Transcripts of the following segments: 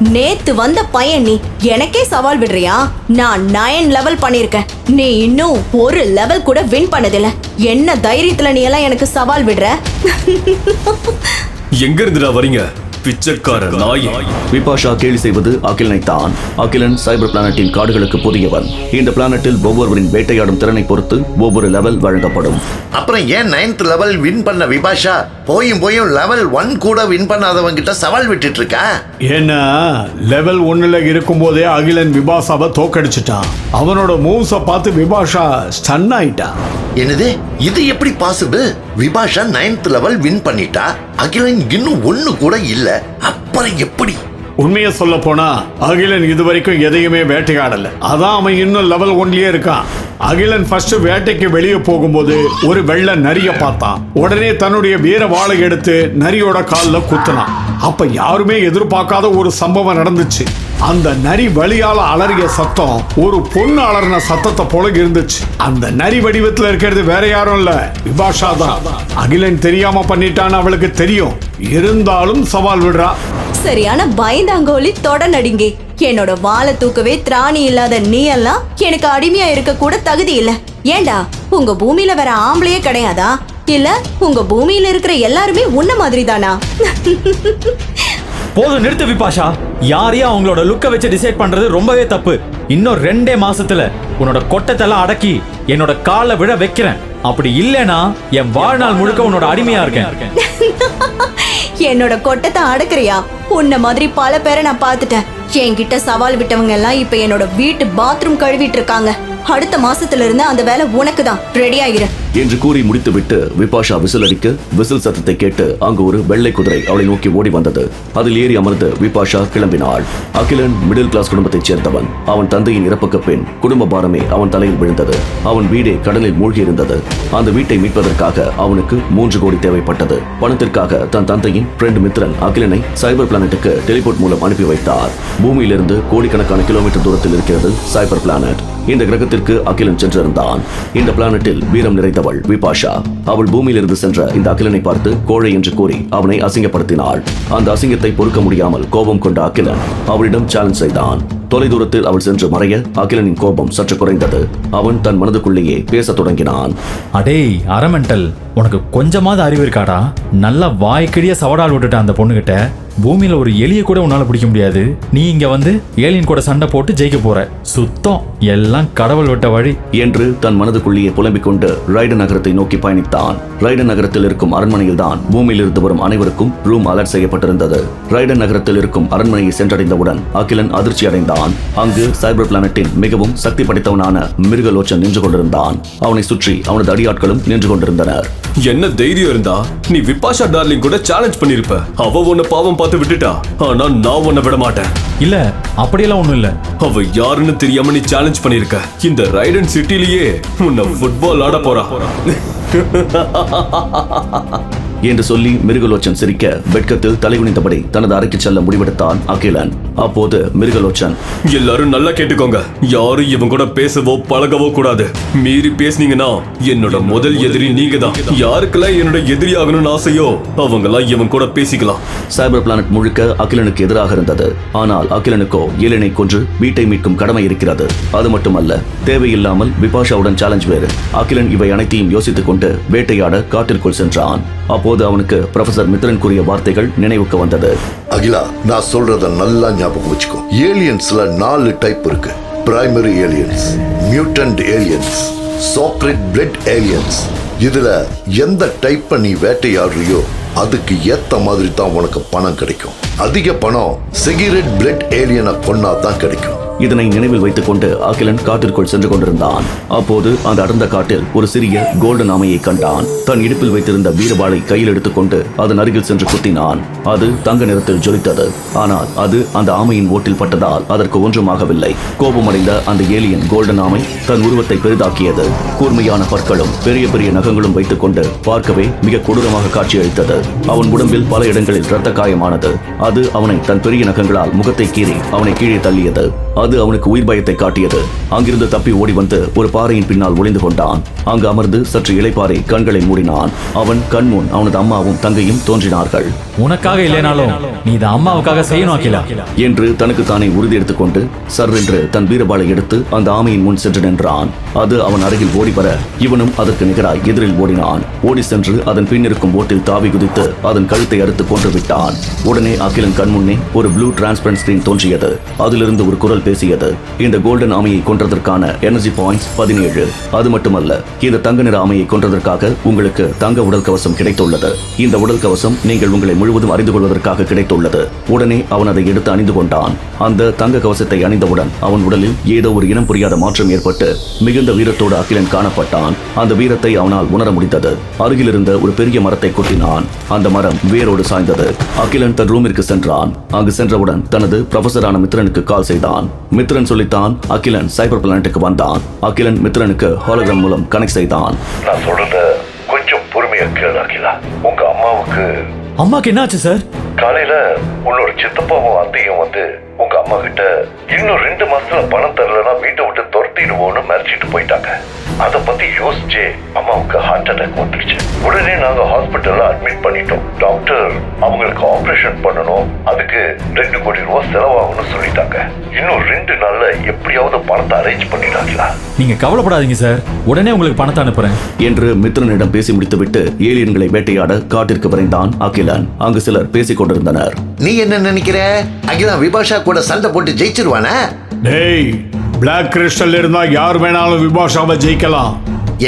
நேத்து வந்த பையன் நீ எனக்கே சவால் விடுறியா? நான் நயன் லெவல் பண்ணிருக்கேன் நீ இன்னும் ஒரு லெவல் கூட வின் பண்ணதில்ல. என்ன தைரியத்துல நீ எல்லாம் எனக்கு சவால் விடுற? எங்க இருந்துடா வரீங்க? பிச்சைக்கார நாய். விபாஷா கேலி செய்வது அகிலனை தான். அகிலன் சைபர் பிளானட்டின் காடுகளுக்கு புதியவன். இந்த பிளானட்டில் ஒவ்வொருவரின் வேட்டையாடும் திறனை பொறுத்து ஒவ்வொரு லெவல் வழங்கப்படும். அப்புறம் ஏன் நைன்த் லெவல் வின் பண்ண விபாஷா? போயும் போயும் லெவல் ஒன் கூட வின் பண்ணாதவங்க கிட்ட சவால் விட்டுட்டு இருக்கா ஏன்னா லெவல் ஒன்னுல இருக்கும்போதே அகிலன் விபாஷாவை தோக்கடிச்சிட்டான். அவனோட மூவ்ஸை பார்த்து விபாஷா ஸ்டன் ஆயிட்டான். என்னது? இது எப்படி possible Vibhasha ninth level win பண்ணிட்டா அகிலன் இன்னும் ஒண்ணு கூட இல்ல. அப்புறம் எப்படி? உண்மையை சொல்ல போனா அகிலன் இதுவரைக்கும் எதையுமே வேட்டையாடல. அதான் அவன் இன்னும் லெவல் ஒன்லயே இருக்கான். அகிலன் ஃபர்ஸ்ட் வேட்டைக்கு வெளியே போகும்போது ஒரு வெள்ளை நரிய பார்த்தான். உடனே தன்னுடைய வீர வாழை எடுத்து நரியோட கால்ல குத்துனான். அப்ப யாருமே எதிர்பார்க்காத ஒரு சம்பவம் நடந்துச்சு. அந்த நரி வழியால அலறிய சத்தம் ஒரு பொண்ணு அலறின சத்தத்தை போல இருந்துச்சு. அந்த நரி வடிவத்துல இருக்கிறது வேற யாரும் இல்ல. விபாஷா தான். அகிலன் தெரியாம பண்ணிட்டான்னு அவளுக்கு தெரியும். இருந்தாலும் சவால் விடுறா. சரியான பயந்தாங்கோலி தொட நடிங்கே. என்னோட வாழை தூக்கவே திராணி இல்லாத நீ எல்லாம் எனக்கு அடிமையா இருக்க கூட தகுதி இல்ல. ஏண்டா உங்க பூமியில வேற ஆம்பளையே கிடையாதா? இல்ல உங்க பூமியில இருக்கிற எல்லாருமே உன்ன மாதிரி தானா போதும் நிறுத்து விபாஷா. யாரையும் அவங்களோட லுக்கை வச்சு டிசைட் பண்றது ரொம்பவே தப்பு. இன்னும் ரெண்டே மாசத்துல உன்னோட கொட்டத்தெல்லாம் அடக்கி என்னோட காலை விழ வைக்கிறேன். அப்படி இல்லைனா என் வாழ்நாள் முழுக்க உன்னோட அடிமையா இருக்கேன். என்னோட கொட்டத்தை அடக்குறியா? உன்ன மாதிரி பல பேரை நான் பார்த்துட்டேன். என்கிட்ட சவால் விட்டவங்க எல்லாம் இப்ப என்னோட வீட்டு பாத்ரூம் கழுவிட்டு இருக்காங்க. அடுத்த மாசத்துல இருந்து அந்த வேலை உனக்கு தான் ரெடி ஆகிரு என்று கூறி முடித்துவிட்டு விபாஷா விசில் அடிக்க விசில் சத்தத்தை கேட்டு அங்கு ஒரு வெள்ளை குதிரை அவளை நோக்கி ஓடி வந்தது. அதில் ஏறி அமர்ந்து விபாஷா கிளம்பினாள். அகிலன் மிடில் கிளாஸ் குடும்பத்தைச் சேர்ந்தவன். அவன் தந்தையின் இறப்புக்கு பின் குடும்ப பாரமே அவன் தலையில் விழுந்தது. அவன் வீடே கடலில் மூழ்கியிருந்தது. அந்த வீட்டை மீட்பதற்காக அவனுக்கு மூன்று கோடி தேவைப்பட்டது. பணத்திற்காக தன் தந்தையின் ஃப்ரெண்ட் மித்ரன் அகிலனை சைபர் பிளானட்டுக்கு டெலிபோர்ட் மூலம் அனுப்பி வைத்தார். பூமியிலிருந்து கோடிக்கணக்கான கிலோமீட்டர் தூரத்தில் இருக்கிறது சைபர் பிளானட் இந்த கிரகத்திற்கு அகிலன் சென்றிருந்தான். இந்த பிளானட்டில் வீரம் நிறைந்த நிறைந்தவள் விபாஷா. அவள் பூமியிலிருந்து சென்ற இந்த அகிலனை பார்த்து கோழை என்று கூறி அவனை அசிங்கப்படுத்தினாள். அந்த அசிங்கத்தை பொறுக்க முடியாமல் கோபம் கொண்ட அகிலன் அவளிடம் சேலஞ்ச் செய்தான். தொலைதூரத்தில் அவள் சென்று மறைய அகிலனின் கோபம் சற்று குறைந்தது. அவன் தன் மனதுக்குள்ளேயே பேசத் தொடங்கினான். அடேய் அரமெண்டல் உனக்கு கொஞ்சமாவது அறிவு இருக்காடா? நல்லா வாய்க்கிடிய சவடால் விட்டுட்ட அந்த பொண்ணுகிட்ட. பூமியில ஒரு எலிய கூட உன்னால பிடிக்க முடியாது. நீ இங்க வந்து ஏலியன் கூட சண்டை போட்டு ஜெயிக்க போற. சுத்தம் எல்லாம் கடவுள் விட்ட வழி. என்று தன் மனதுக்குள்ளேயே புலம்பிக் கொண்டு ரைடன் நகரத்தை நோக்கி பயணித்தான். ரைடன் நகரத்தில் இருக்கும் அரண்மனையில் தான் பூமியில் இருந்து வரும் அனைவருக்கும் ரூம் அலர்ட் செய்யப்பட்டிருந்தது. ரைடன் நகரத்தில் இருக்கும் அரண்மனையை சென்றடைந்தவுடன் அகிலன் அதிர்ச்சி அடைந்தான் அங்கு சைபர் பிளானட்டின் மிகவும் சக்தி படைத்தவனான மிருகலோச்சன் நின்று கொண்டிருந்தான். அவனை சுற்றி அவனது அடியாட்களும் நின்று கொண்டிருந்தனர். என்ன தைரியம் இருந்தா? நீ விபாஷா டார்லிங் கூட சேலஞ்ச் பண்ணிருப்ப. அவ உன்னை பாவம் பார்த்து விட்டுட்டா. ஆனா நான் உன்னை விட மாட்டேன். இல்ல அப்படியெல்லாம் ஒண்ணும் இல்ல. அவ யாருன்னு தெரியாம நீ சேலஞ்ச் பண்ணிருக்க. இந்த ரைடன் சிட்டிலேயே உன்னை ஃபுட்பால் ஆட போறா. என்று சொல்லி மிருகலோச்சன் சிரிக்க வெட்கத்தில் தலைகுனிந்தபடி தனது அறைக்கு செல்ல முடிவெடுத்தான் அகிலன். அப்போது மிருகலோச்சன் எல்லாரும் நல்லா கேட்டுக்கோங்க. யாரும் இவன் கூட பேசவோ பழகவோ கூடாது. மீறி பேசுனீங்கன்னா என்னோட முதல் எதிரி நீங்க தான் யாருக்கெல்லாம் என்னோட எதிரி ஆகணும்னு ஆசையோ அவங்கெல்லாம் இவன் கூட பேசிக்கலாம். சைபர் பிளானட் முழுக்க அகிலனுக்கு எதிராக இருந்தது. ஆனால் அகிலனுக்கோ ஏலியனை கொன்று வீட்டை மீட்கும் கடமை இருக்கிறது. அது மட்டுமல்ல தேவையில்லாமல் விபாஷாவுடன் சேலஞ்ச் வேறு. அகிலன் இவை அனைத்தையும் யோசித்துக் கொண்டு வேட்டையாட காட்டிற்குள் சென்றான். அப்போது அவனுக்கு ப்ரொஃபசர் மித்ரன் கூறிய வார்த்தைகள் நினைவுக்கு வந்தது. அகிலா நான் சொல்றத நல்லா ஞாபகம் வச்சுக்கோ. ஏலியன்ஸ்ல நாலு டைப் இருக்கு. Primary aliens mutant aliens sacred blood aliens இதுல எந்த டைப்பை நீ வேட்டையாடுறியோ அதுக்கு ஏத்த மாதிரி தான் உனக்கு பணம் கிடைக்கும். அதிக பணம் சிகரெட் பிளட் ஏலியனை கொன்னா தான் கிடைக்கும். இதனை நினைவில் வைத்துக் கொண்டு அகிலன் காட்டிற்குள் சென்று கொண்டிருந்தான். அப்போது அந்த அடர்ந்த காட்டில் ஒரு சிறிய கோல்டன் ஆமையை கண்டான். தன் இடுப்பில் வைத்திருந்த வீரவாளை கையில் எடுத்துக்கொண்டு அதன் அருகில் சென்று குத்தினான். அது தங்க நிறத்தில் ஜொலித்தது. ஆனால் அது அந்த ஆமையின் ஓட்டில் பட்டதால் அதற்கு ஒன்றுமாகவில்லை. கோபமடைந்த அந்த ஏலியன் கோல்டன் ஆமை தன் உருவத்தை பெரிதாக்கியது. கூர்மையான பற்களும் பெரிய பெரிய நகங்களும் வைத்துக் கொண்டு பார்க்கவே மிக கொடூரமாக காட்சியளித்தது. அவன் உடம்பில் பல இடங்களில் இரத்த காயமானது. அது அவனை தன் பெரிய நகங்களால் முகத்தை கீறி அவனை கீழே தள்ளியது. அது அவனுக்கு உயிர் பயத்தை காட்டியது. அங்கிருந்து தப்பி ஓடி வந்து ஒரு பாறையின் பின்னால் ஒளிந்து கொண்டான். அங்கு அமர்ந்து சற்று இளைப்பாறை கண்களை மூடினான். அவன் கண்முன் அவனது அம்மாவும் தங்கையும் தோன்றினார்கள். உனக்காக இல்லைனாலும் நீ இதை அம்மாவுக்காக செய்யணும் அகிலா. என்று தனக்கு தானே உறுதி எடுத்துக்கொண்டு சர்ரென்று தன் வீரபாலை எடுத்து அந்த ஆமையின் முன் சென்று நின்றான். அது அவன் அருகில் ஓடி வர இவனும் அதற்கு நிகராய் எதிரில் ஓடினான். ஓடி சென்று அதன் பின்னிருக்கும் ஓட்டில் தாவி குதித்து அதன் கழுத்தை அறுத்து கொன்று விட்டான். உடனே அகிலன் கண்முன்னே ஒரு ப்ளூ டிரான்ஸ்பரண்ட் ஸ்கிரீன் தோன்றியது. அதிலிருந்து ஒரு குரல் பேசியது. இந்த கோல்டன் ஆமையை கொன்றதற்கான எனர்ஜி பாயிண்ட்ஸ் பதினேழு. அது மட்டுமல்ல இந்த தங்க நிற ஆமையை கொன்றதற்காக உங்களுக்கு தங்க உடல் கவசம் கிடைத்துள்ளது. இந்த உடல் கவசம் நீங்கள் உங்களை முழுவதும் அறிந்து கொள்வதற்காக கிடைத்துள்ளது. உடனே அவன் அதை எடுத்து அணிந்து கொண்டான். அந்த தங்க கவசத்தை அணிந்தவுடன் அவன் உடலில் ஏதோ ஒரு இனம் புரியாத மாற்றம் ஏற்பட்டு மிகுந்த வீரத்தோடு அகிலன் காணப்பட்டான். அந்த வீரத்தை அவனால் உணர முடிந்தது. அருகில் இருந்த ஒரு பெரிய மரத்தை கொட்டினான். அந்த மரம் வேரோடு சாய்ந்தது. அகிலன் தன் ரூமிற்கு சென்றான். அங்கு சென்றவுடன் தனது ப்ரொஃபசரான மித்ரனுக்கு கால் செய்தான். மித்ரன் சொல்லித்தான் அகிலன் சைபர் பிளானட்டுக்கு வந்தான். அகிலன் மித்ரனுக்கு ஹாலோகிராம் மூலம் கனெக்ட் செய்தான். நான் சொல்றத கொஞ்சம் பொறுமையா கேளு அகிலா. உங்க அம்மாவுக்கு அம்மாக்கு என்னாச்சு சார் காலையில உன்னோட சித்தப்பாவும் அத்தையும் வந்து உங்க அம்மா கிட்ட இன்னும் ரெண்டு மாசத்துல பணம் தரலன்னா வீட்டை விட்டு துரத்திடுவோம்னு மிரட்டிட்டு போயிட்டாங்க. அத பத்தி யோசிச்சு அம்மாவுக்கு ஹார்ட் அட்டாக் வந்துடுச்சு உடனே நாங்க ஹாஸ்பிட்டல்ல அட்மிட் பண்ணிட்டோம். டாக்டர் அவங்களுக்கு ஆபரேஷன் பண்ணணும். அதுக்கு ரெண்டு கோடி ரூபாய் செலவாகும்னு சொல்லிட்டாங்க. இன்னும் ரெண்டு நாள்ல எப்படியாவது பணத்தை அரேஞ்ச் பண்ணிடாங்களா நீங்க கவலைப்படாதீங்க சார் உடனே உங்களுக்கு பணத்தை அனுப்புறேன். என்று மித்ரனிடம் பேசி முடித்துவிட்டு ஏலியன்களை வேட்டையாட காட்டிற்கு விரைந்தான் அகிலன். அங்கு சிலர் பேசிக் கொண்டிருந்தனர் நீ என்ன நினைக்கிற? அகிலா விபாஷா கூட சண்டை போட்டு ஜெயிச்சிருவானா? டேய் பிளாக் கிறிஸ்டல் இருந்தா யார் வேணாலும் விபாஷாவை ஜெயிக்கலாம்.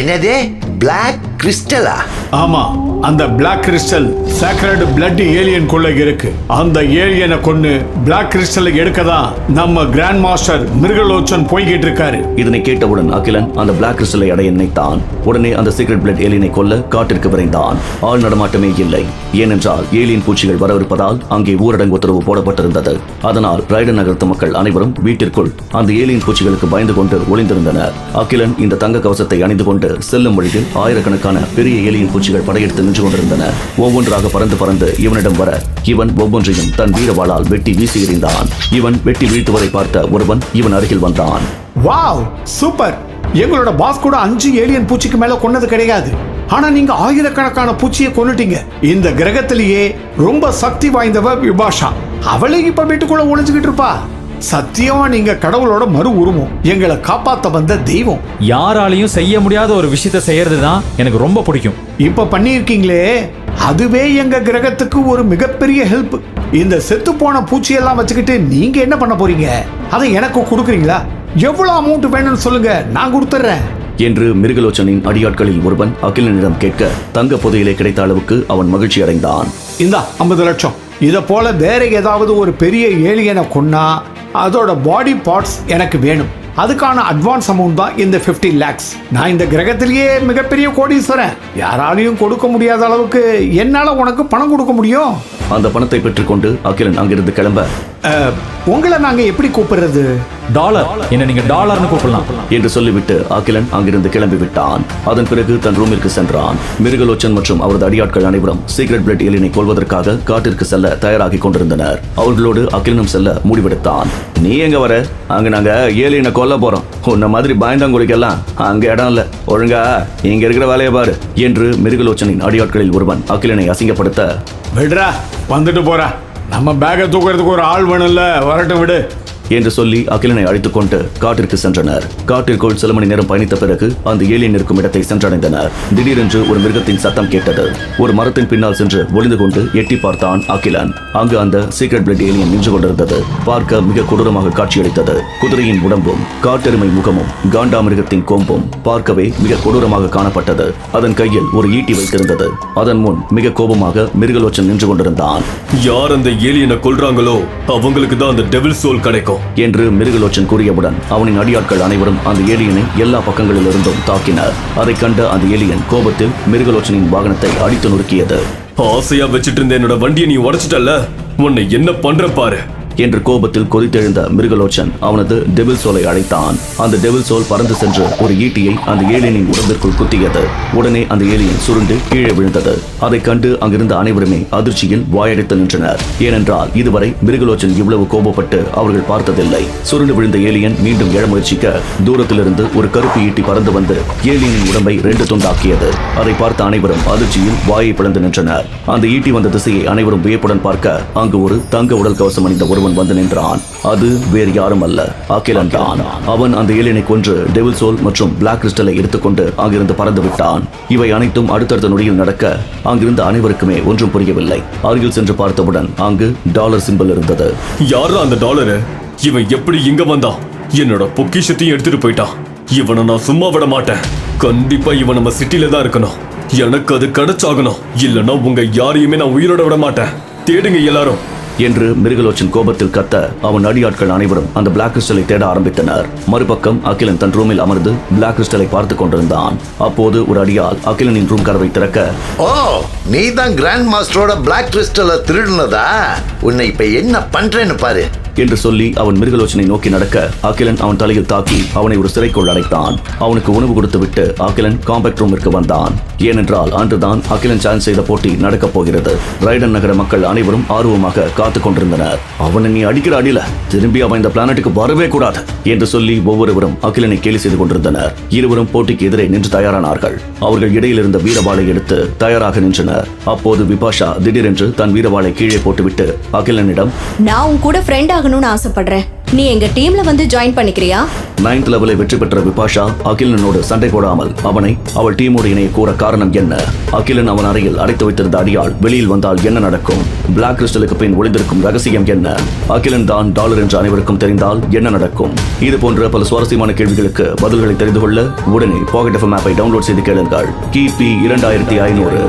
என்னதே? பிளாக் கிறிஸ்டலா? ஆமா அந்த black crystal sacred blood alien குள்ள இருக்கு. அந்த ஏலியனை கொன்னு பிளாக் கிறிஸ்டலை எடுக்க தான் நம்ம கிராண்ட் மாஸ்டர் மிருகலோச்சன் போய்கிட்டு இருக்காரு. இதனை கேட்டவுடன் அகிலன் அந்த பிளாக் கிறிஸ்டலை அடைய நினைத்தான். உடனே அந்த சீக்ரெட் பிளட் ஏலியனை கொல்ல காட்டிற்கு விரைந்தான். ஆள் நடமாட்டமே இல்லை. ஏனென்றால் ஏலியன் பூச்சிகள் வரவிருப்பதால் அங்கே ஊரடங்கு உத்தரவு போடப்பட்டிருந்தது. அதனால் ரைடன் நகரத்து மக்கள் அனைவரும் வீட்டிற்குள் அந்த ஏலியன் பூச்சிகளுக்கு பயந்து கொண்டு ஒளிந்திருந்தனர். அகிலன் இந்த தங்க கவசத்தை அணிந்து கொண்டு செல்லும் வழியில் ஆயிரக்கணக்கான பெரிய ஏலியன் பூச்சிகள் படையெடுத்து நின்று கொண்டிருந்தன. ஒவ்வொன்றாக பறந்து பறந்து இவனிடம் வர இவன் ஒவ்வொன்றையும் தன் வீரவாளால் வெட்டி வீசி எறிந்தான். இவன் வெட்டி வீழ்த்துவதை பார்த்த ஒருவன் இவன் அருகில் வந்தான். Wow super. எங்களோட பாஸ் கூட அஞ்சு ஏலியன் பூச்சிக்கு மேல கொன்னது கிடையாது. ஆனா நீங்க ஆயிரக்கணக்கான பூச்சியை கொன்னுட்டீங்க. இந்த கிரகத்திலேயே ரொம்ப சக்தி வாய்ந்தவ விபாஷா. அவளே இப்ப வீட்டுக்குள்ள ஒளிஞ்சுக்கிட்டு இருப்பா. சத்தியமா நீங்க கடவுளோட மறு உருவம். எங்களை காப்பாத்த வந்த தெய்வம். யாராலையும் செய்ய முடியாத ஒரு விஷயத்தை செய்யறது தான் எனக்கு ரொம்ப பிடிக்கும். இப்ப பண்ணியிருக்கீங்களே அதுவே எங்க கிரகத்துக்கு ஒரு மிகப்பெரிய ஹெல்ப் இந்த செத்து போன பூச்சியெல்லாம் வச்சுக்கிட்டு நீங்க என்ன பண்ண போறீங்க? அதை எனக்கு கொடுக்குறீங்களா? எவ்வளவு அமௌண்ட் வேணும்னு சொல்லுங்க நான் கொடுத்துட்றேன். என்று மிருகலோச்சனின் அடியாட்களில் ஒருவன் அகிலனிடம் கேட்க தங்க புதையிலே கிடைத்த அளவுக்கு அவன் மகிழ்ச்சி அடைந்தான். இந்தா ஐம்பது லட்சம். இதை போல வேற ஏதாவது ஒரு பெரிய ஏலியனை கொன்னா அதோட பாடி பார்ட்ஸ் எனக்கு வேணும். அதுக்கான அட்வான்ஸ் அமௌண்ட் தான் இந்த 50 லேக்ஸ் நான் இந்த கிரகத்திலேயே மிகப்பெரிய கோடீஸ்வரன். யாராலையும் கொடுக்க முடியாத அளவுக்கு என்னால் உனக்கு பணம் கொடுக்க முடியும்? அந்த பணத்தை பெற்றுக்கொண்டு அகிலன் அங்கிருந்து கிளம்ப. உங்களை நாங்க எப்படி கூப்பிடுறது? டாலர். என்ன நீங்க டாலர்னு கூப்பிடலாம். என்று சொல்லிவிட்டு அகிலன் அங்கிருந்து கிளம்பி விட்டான். அதன் பிறகு தன் ரூமிற்கு சென்றான். மிருகலோச்சன் மற்றும் அவரது அடியாட்கள் அனைவரும் சீக்ரெட் பிளட் ஏலியனை கொல்வதற்காக காட்டிற்கு செல்ல தயாராகி கொண்டிருந்தனர். அவர்களோடு அகிலனும் செல்ல முடிவெடுத்தான். நீ எங்க வர? அங்க நாங்க ஏலியனை கொல்ல போறோம். உன்ன மாதிரி பயந்தாங்குடிக்கெல்லாம் அங்க இடம் இல்ல. ஒழுங்கா இங்க இருக்கிற வேலையை பாரு என்று மிருகலோச்சனின் அடியாட்களில் ஒருவன் அகிலனை அசிங்கப்படுத்த விடுறா. வந்துட்டு போறா. நம்ம பேக்கை தூக்குறதுக்கு ஒரு ஆள் வேணும்ல. வரட்டும் விடு. என்று சொல்லி அகிலனை அழைத்துக் கொண்டு காட்டிற்கு சென்றனர். காட்டிற்குள் சில மணி நேரம் பயணித்த பிறகு அந்த ஏலியன் இருக்கும் இடத்தை சென்றடைந்தனர். திடீரென்று ஒரு மிருகத்தின் சத்தம் கேட்டது. ஒரு மரத்தின் பின்னால் சென்று ஒளிந்து கொண்டு எட்டி பார்த்தான் அகிலன். அங்கு அந்த சீக்ரெட் பிளட் ஏலியன் நின்று கொண்டிருந்தது. பார்க்க மிக கொடூரமாக காட்சியளித்தது. குதிரையின் உடம்பும் காட்டெருமை முகமும் காண்டா மிருகத்தின் கொம்பும் பார்க்கவே மிக கொடூரமாக காணப்பட்டது. அதன் கையில் ஒரு ஈட்டி வைத்திருந்தது. அதன் முன் மிக கோபமாக மிருகலோச்சன் நின்று கொண்டிருந்தான். யார் அந்த ஏலியனை கொல்றாங்களோ அவங்களுக்கு தான் அந்த டெவில் சோல் கிடைக்கும். என்று மிருகலோச்சன் கூறியவுடன் அவனின் அடியாட்கள் அனைவரும் அந்த ஏலியனை எல்லா பக்கங்களிலிருந்தும் தாக்கினர். அதைக் கண்ட அந்த ஏலியன் கோபத்தில் மிருகலோச்சனின் வாகனத்தை அடித்து நொறுக்கியது. ஆசையா வச்சிட்டு இருந்த என்னோட வண்டியை நீ உடைச்சிட்டல்ல? உன்னை என்ன பண்ற பாரு. என்று கோபத்தில் கொதித்தெழுந்த மிருகலோச்சன் அவனது டெவில் சோலை அழைத்தான் அந்த டெவில் சோல் பறந்து சென்று ஒரு ஈட்டியை அந்த ஏலியனின் உடம்பிற்குள் குத்தியது. உடனே அந்த ஏலியன் சுருண்டு கீழே விழுந்தது. அதைக் கண்டு அங்கிருந்த அனைவருமே அதிர்ச்சியில் வாயடைத்து நின்றனர். ஏனென்றால் இதுவரை மிருகலோச்சன் இவ்வளவு கோபப்பட்டு அவர்கள் பார்த்ததில்லை. சுருண்டு விழுந்த ஏலியன் மீண்டும் எழ முயற்சிக்க தூரத்திலிருந்து ஒரு கருப்பு ஈட்டி பறந்து வந்து ஏலியனின் உடம்பை ரெண்டு துண்டாக்கியது. அதை பார்த்த அனைவரும் அதிர்ச்சியில் வாயை பிளந்து நின்றனர். அந்த ஈட்டி வந்த திசையை அனைவரும் வியப்புடன் பார்க்க அங்கு ஒரு தங்க உடல் கவசம் அணிந்த ஒருவன் வந்து நின்றான். அது வேறு யாரும் அல்ல அகிலன் தான் அவன் அந்த ஏலியனை கொன்று டெவில் சோல் மற்றும் பிளாக் கிறிஸ்டலை எடுத்துக்கொண்டு அங்கிருந்து பறந்து விட்டான். இவை அனைத்தும் அடுத்தடுத்த நொடியில் நடக்க அங்கிருந்த அனைவருக்குமே ஒன்றும் புரியவில்லை. அருகில் சென்று பார்த்தவுடன் அங்கு டாலர் சிம்பிள் இருந்தது. யாரா அந்த டாலரு இவன் எப்படி இங்க வந்தான்? என்னோட பொக்கிஷத்தையும் எடுத்துட்டு போயிட்டான். இவனை நான் சும்மா விட மாட்டேன். கண்டிப்பா இவன் நம்ம சிட்டில தான் இருக்கணும். எனக்கு அது கிடைச்சாகணும். இல்லைன்னா உங்க யாரையுமே நான் உயிரோட விட மாட்டேன். தேடுங்க எல்லாரும். என்று மிருகலோச்சன் கோபத்தில் கத்த அவன் அடியாட்கள் அனைவரும் அந்த பிளாக் கிறிஸ்டலை தேட ஆரம்பித்தனர். மறுபக்கம் அகிலன் தன் ரூமில் அமர்ந்து பிளாக் கிறிஸ்டலை பார்த்து கொண்டிருந்தான். அப்போது ஒரு அடியால் அகிலனின் ரூம் கதவை திறக்க ஓ நீ தான் கிராண்ட் மாஸ்டரோட பிளாக் கிறிஸ்டலை திருடுனதா? உன்னை இப்ப என்ன பண்றேன்னு பாரு. என்று சொல்லி அவன் மிருகலோச்சனை நோக்கி நடக்க அகிலன் அவன் தலையில் தாக்கி அவனை ஒரு சிறைக்குள் அடைத்தான். அவனுக்கு உணவு கொடுத்துவிட்டு அகிலன் காம்பேக்ட் ரூமிற்கு வந்தான். ஏனென்றால் அன்றுதான் அகிலன் சான்ஸ் செய்த போட்டி நடக்கப் போகிறது. ரைடன் நகர மக்கள் அனைவரும் ஆர்வமாக காத்துக் கொண்டிருந்தனர். அவனை நீ அடிக்கிற அடியில திரும்பி அவன் இந்த பிளானட்டுக்கு வரவே கூடாது என்று சொல்லி ஒவ்வொருவரும் அகிலனை கேலி செய்து கொண்டிருந்தனர். இருவரும் போட்டிக்கு எதிரே நின்று தயாரானார்கள். அவர்கள் இடையில் இருந்த வீரவாளை எடுத்து தயாராக நின்றனர். அப்போது விபாஷா திடீரென்று தன் வீரவாளை கீழே போட்டுவிட்டு அகிலனிடம் நான் உன் கூட ஃப்ரெண்டா ஆகணும்னு ஆசைப்படுறேன். நீ எங்க டீம்ல வந்து ஜாயின் பண்ணிக்கிறியா? நைன்த் லெவலை வெற்றி பெற்ற விபாஷா அகிலனோடு சண்டை போடாமல் அவனை அவள் டீமோடு இணைய கூற காரணம் என்ன? அகிலன் அவன் அறையில் அடைத்து வைத்திருந்த அடியாள் வெளியில் வந்தால் என்ன நடக்கும்? பிளாக் கிறிஸ்டலுக்கு பின் ஒளிந்திருக்கும் ரகசியம் என்ன? அகிலன் தான் டாலர் என்று அனைவருக்கும் தெரிந்தால் என்ன நடக்கும்? இது போன்ற பல சுவாரஸ்யமான கேள்விகளுக்கு பதில்களை தெரிந்து கொள்ள உடனே பாக்கெட் எஃப் மேப்பை டவுன்லோட் செய்து கேளுங்கள். கிபி இரண்டாயிரத்தி ஐநூறு.